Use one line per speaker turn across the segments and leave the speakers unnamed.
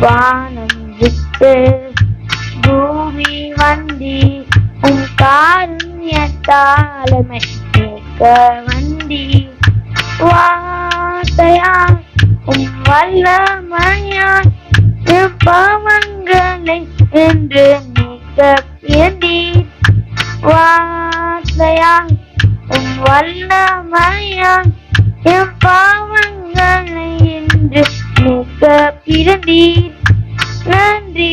வானம் விட்டு பூமி வண்டி உன் காருண்யத்தாலமை கேட்க வண்டி வார்த்தையா உன் வல்லமையா என் பாவங்களை என்று நீக்க வேண்டி வார்த்தையா உன் வல்லமையா என் பாவங்களை என்று நீக்க பிறந்தீர். நன்றி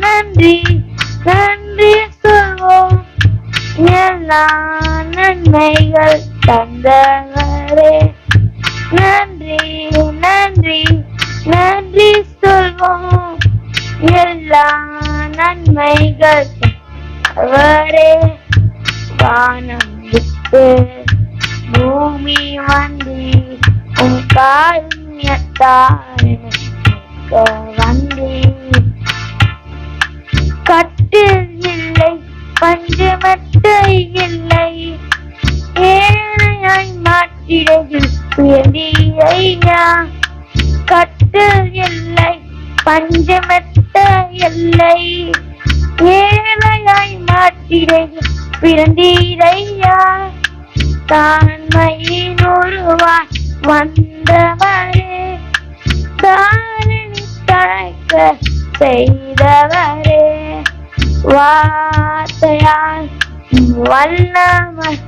நன்றி நன்றி சொல்வோம். எல்லா நன்மைகள் தந்தவரே. நன்றி நன்றி நன்றி சொல்வோம். எல்லா நன்மைகள் அவரே வானம் விட்டு பூமி வந்தி உன் காருண்யத்தால் பஞ்சமட்ட எல்லை ஏழையாய் மாற்றிடை. பிறந்தீரையா? தான்மையின் ஒருவாய் வந்தவரே. தாரணி தழைக்க செய்தவரே. வார்த்தையால் வல்லமை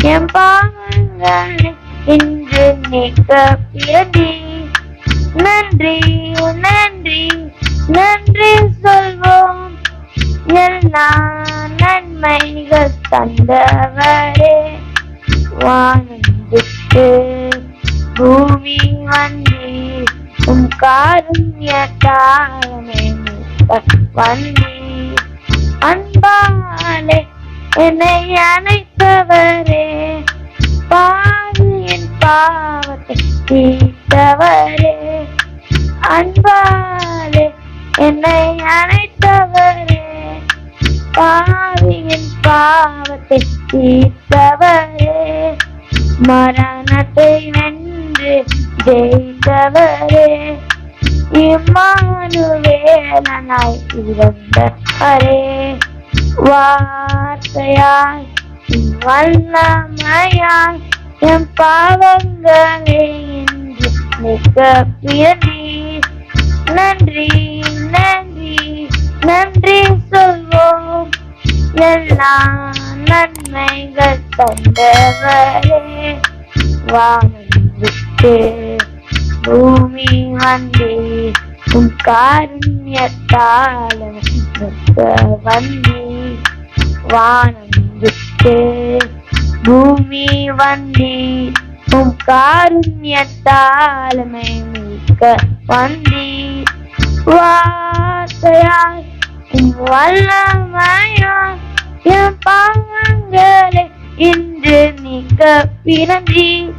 என் பாவங்களை இன்று நீக்க பிறந்தீர் வந்தவரே வானந்துக்கு பூமி வந்தீர். உன் காருண்யத்தாலமே வந்தீர். அன்பாலே என்னை அணைத்தவரே என் பாவத்தை தீர்த்தவரே. அன்பாலே என்னை அணைத்தவரே பா தீர்த்தவரே மரணத்தை வென்று ஜெயித்தவரே. இம்மானுவேலனாய் இறந்தவரே வார்த்தையாய் வல்லமையாய் என் பாவங்களை இன்று மிக பிறந்தி நன்றி நன்றி நன்றி சொல்வோம். எல்லாம் நன்மைகள் தந்தவரே. வானம் பூமி வந்தே உன் காருண்யத்தால் மிக்க வந்தே வானம் விட்டு பூமி வந்தே உன் காருண்யத்தாலமை மிக்க வந்தே வார்த்தையால் உன் வல்லமையால் பிறந்தி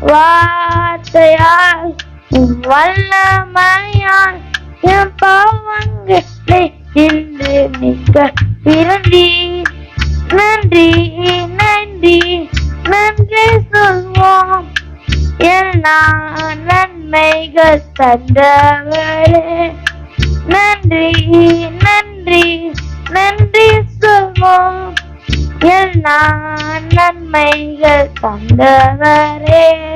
வார்த்தையால் உன் என் பாவங்களை இன்று நிற்க பிறந்தி நன்றி நன்றி நன்றி சொல்வோம். எல்லா நன்மைகள் தந்தவரே. நன்றி நன்றி நன்றி சொல்வோம். எல்லாம் நன்மைகள் தந்தவரே.